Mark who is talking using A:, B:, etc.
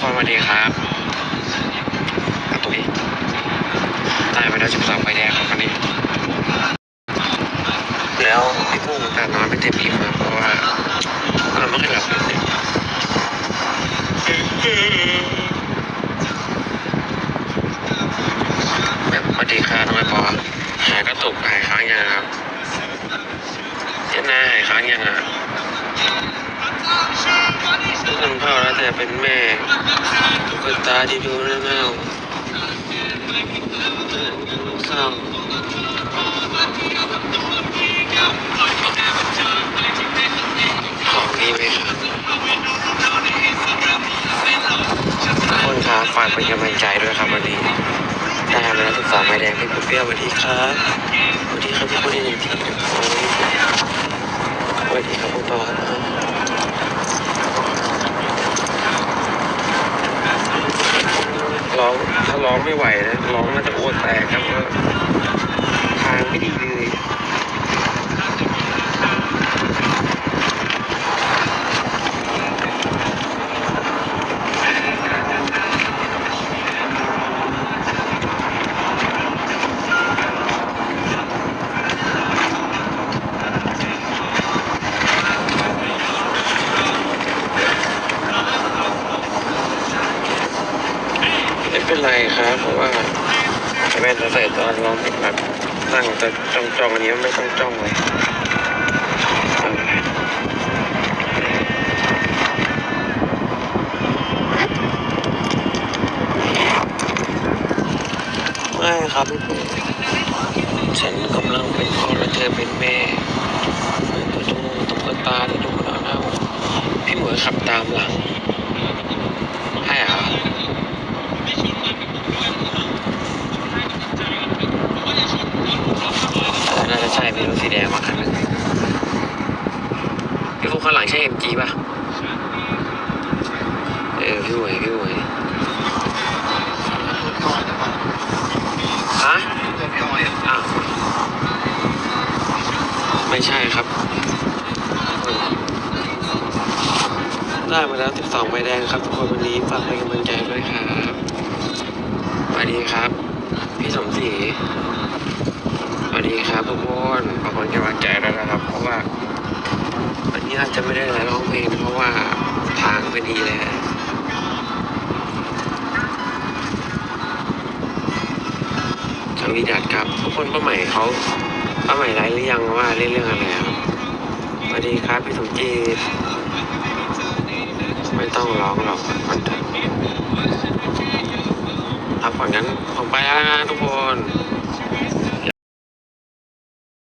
A: ครสวัสดีครับตุ้ยตายไปแล้วสิบสองใบแดงครับวันนี้ แล้วพี่กุ้งแต่นอนไม่เต็มอิ่มเพราะว่าเราไม่เคยหลับเลยแบบพอดีครับทำไมปอหายก็ตกหายค้างยังครับเจ๊นาหายค้างยังอะคุณพ่อ เป็นแม่ตุ๊กตาที่ดูเน่าเศร้าของนี่ไหมครับทุกคนครับฝากเป็นกำลังใจด้วยครับวันนี้ได้แล้วสิบสองไม้แดงพี่ปุ๊เปี้ยวสวัสดีครับสวัสดีครับพี่ปุ๊ที่หนึ่ทีสวัสดีครับคุณปอร้องถ้า ร้องไม่ไหวนะร้องน่าจะอ้วนแตกครับว่าทางไม่ดีเลย ไม่ เป็นไรครับ เพราะว่าแม่จะใส่ตอนร้องแบบนั่งจะจ้องจ้องอันนี้ไม่ต้องจ้องเลยไม่ครับพี่ปุ๊ฉันกำลังเป็นพ่อและเธอเป็นแม่ตัวดูตุ๊กตาที่ดูหน้าเน่าพี่หมวยขับตามหลังให้เหรอ น่าจะใช่มีรถสีแดงมาคันนึงพี่ฟุกข้างหลังใช่ MG ป่ะ เออพี่หวยพี่หวยฮะอ้าวไม่ใช่ครับ ได้มาแล้ว12ใบแดงครับทุกคนวันนี้ฝากเป็นกำลังใจด้วยครับสวัสดีครับ พี่สมศรี ดีครับทุกคนขอบคุณกำลังใจด้วยนะครับ เพราะว่าวันนี้อาจจะไม่ได้ร้องเพลงเพราะว่าทางไม่ดีเลยฮะสวีดัตครับ ทุกคนป้าใหม่เขาป้าใหม่ไลฟ์หรือยังว่าเล่นเรื่องอะไรครับสวัสดีครับพี่สมจีตไม่ต้องร้องหรอกมันเถอะครับผ่อนงั้นผมไปแล้วนะทุกคน